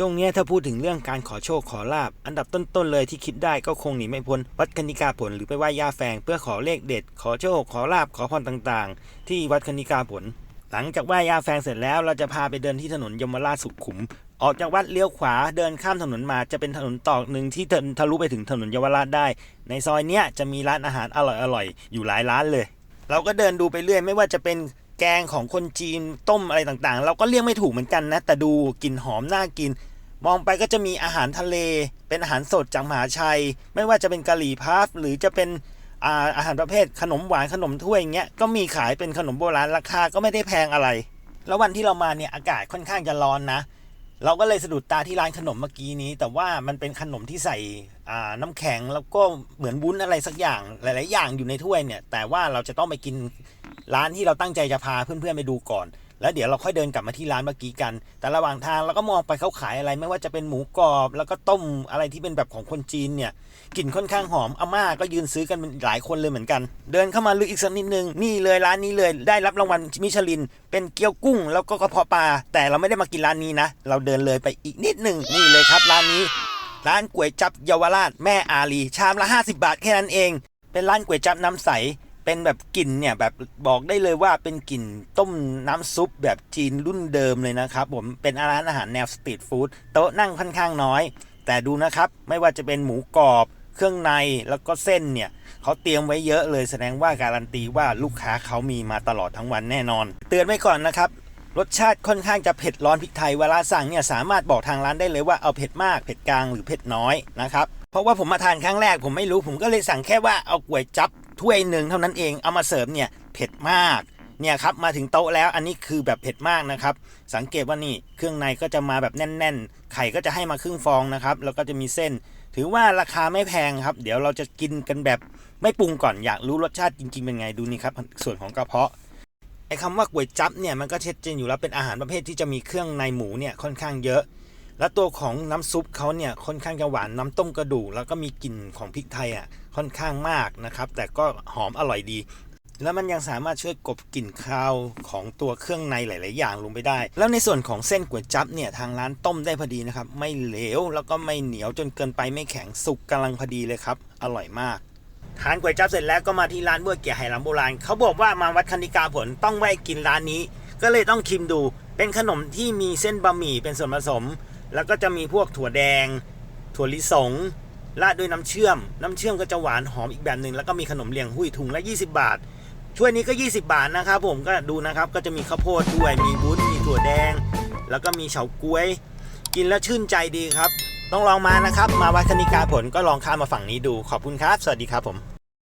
ช่วงนี้ถ้าพูดถึงเรื่องการขอโชคขอลาบ อันดับต้นๆเลยที่คิดได้ก็คงหนีไม่พ้นวัดคณิกาผลหรือไปไหว้ย่าแฟงเพื่อขอเลขเด็ด ขอโชคขอลาบขอพรต่างๆ ที่วัดคณิกาผล หลังจากไหว้ย่าแฟงเสร็จแล้วเราจะพาไปเดินที่ถนนยมราชสุขุม ออกจากวัดเลี้ยวขวาเดินข้ามถนนมาจะเป็นถนนตอกหนึ่งที่ทะลุไปถึงถนนเยาวราชได้ ในซอยเนี้ยจะมีร้านอาหารอร่อยๆอยู่หลายร้านเลยเราก็เดินดูไปเรื่อยไม่ว่าจะเป็น แกงของคนจีนต้มอะไรต่างๆ เราก็เรียกไม่ถูกเหมือนกันนะ แต่ดูกลิ่นหอมน่ากิน มองไปก็จะมีอาหารทะเล เป็นอาหารสดจากมหาชัย ไม่ว่าจะเป็นกะหรี่พับหรือจะเป็นอาอาหารประเภทขนมหวานขนมถ้วยเงี้ยก็มีขายเป็นขนมโบราณราคาก็ไม่ได้แพงอะไร แล้ววันที่เรามาเนี่ยอากาศค่อนข้างจะร้อนนะ เราก็เลยสะดุดตาที่ร้านขนมเมื่อกี้นี้ แต่ว่ามันเป็นขนมที่ใส่น้ำแข็งแล้วก็เหมือนวุ้นอะไรสักอย่างหลาย ๆ อย่างอยู่ในถ้วยเนี่ย แต่ว่าเราจะต้องไปกิน ร้านที่เราตั้งใจจะพาเพื่อนๆไปดูก่อน แล้วเดี๋ยวเราค่อยเดินกลับมาที่ร้านเมื่อกี้กัน แต่ระหว่างทางเราก็มองไปเขาขายอะไร ไม่ว่าจะเป็นหมูกรอบ แล้วก็ต้มอะไรที่เป็นแบบของคนจีนเนี่ยกลิ่นค่อนข้างหอมอาม่าก็ยืนซื้อกันเป็นหลายคนเลยเหมือนกัน เดินเข้ามาลึกอีกสักนิดนึงนี่เลยร้านนี้เลยได้รับรางวัลมิชลิน เป็นเกี๊ยวกุ้ง แล้วก็กระเพาะปลาแต่เราไม่ได้มากินร้านนี้นะ เราเดินเลยไปอีกนิดหนึ่งนี่เลยครับร้านนี้ร้านก๋วยจับเยาวราชแม่อาลีชามละ 50 บาทแค่นั้นเอง เป็นร้านก๋วยจับน้ำใส เป็นแบบกลิ่นเนี่ยแบบบอกได้เลยว่าเป็นกลิ่นต้มน้ำซุปแบบจีนรุ่นเดิมเลยนะครับ ผมเป็นร้านอาหารแนวสตรีทฟู้ดโต๊ะนั่งค่อนข้างน้อย แต่ดูนะครับไม่ว่าจะเป็นหมูกรอบ เครื่องในแล้วก็เส้นเนี่ยเขาเตรียมไว้เยอะเลยแสดงว่าการันตีว่าลูกค้าเขามีมาตลอดทั้งวันแน่นอน เตือนไว้ก่อนนะครับรสชาติค่อนข้างจะเผ็ดร้อนพริกไทยเวลาสั่งเนี่ยสามารถบอกทางร้านได้เลยว่าเอาเผ็ดมากเผ็ดกลางหรือเผ็ดน้อยนะครับเพราะว่าผมมาทานครั้งแรกผมไม่รู้ผมก็เลยสั่งแค่ว่าเอาก๋วยจับ ถ้วยหนึ่งเท่านั้นเองเอามาเสิร์ฟเนี่ยเผ็ดมากเนี่ยครับมาถึงโต๊ะแล้วอันนี้คือแบบเผ็ดมากนะครับ สังเกตว่านี่เครื่องในก็จะมาแบบแน่น ๆ ไข่ก็จะให้มาครึ่งฟองนะครับ แล้วก็จะมีเส้น ถือว่าราคาไม่แพงครับ เดี๋ยวเราจะกินกันแบบไม่ปรุงก่อนอยากรู้รสชาติจริงๆเป็นไงดูนี่ครับ ส่วนของกระเพาะไอ้คำว่าก๋วยจั๊บเนี่ยมันก็เชัดเจนอยู่แล้วเป็นอาหารประเภทที่จะมีเครื่องในหมูเนี่ยค่อนข้างเยอะ แล้วตัวของน้ำซุปเขาเนี่ยค่อนข้างจะหวานน้ำต้มกระดูกแล้วก็มีกลิ่นของพริกไทยอะค่อนข้างมากนะครับ แต่ก็หอมอร่อยดี แล้วมันยังสามารถช่วยกบกลิ่นคาวของตัวเครื่องในหลาย ๆ อย่างลงไปได้ แล้วในส่วนของเส้นก๋วยจั๊บเนี่ยทางร้านต้มได้พอดีนะครับ ไม่เหลวแล้วก็ไม่เหนียวจนเกินไปไม่แข็งสุกกำลังพอดีเลยครับ อร่อยมากทานก๋วยจั๊บเสร็จแล้วก็มาที่ร้านเวอร์เกียไหหลำโบราณเขาบอกว่ามาวัดคณิกาผลต้องแวะกินร้านนี้ ก็เลยต้องชิมดู เป็นขนมที่มีเส้นบะหมี่เป็นส่วนผสม แล้วก็จะมีพวกถั่วแดง ถั่วลิสงราดด้วยน้ำเชื่อม น้ำเชื่อมก็จะหวานหอมอีกแบบหนึ่งแล้วก็มีขนมเลียงหุ้ยถุงละ 20 บาท ช่วยนี้ก็ 20 บาทนะครับผมก็ดูนะครับก็จะมีข้าวโพดด้วยมีวุ้นมีถั่วแดง แล้วก็มีเฉาก๊วย กินแล้วชื่นใจดีครับ ต้องลองมานะครับ มาวัดคณิกาผลก็ลองข้ามมาฝั่งนี้ดูขอบคุณครับ สวัสดีครับผม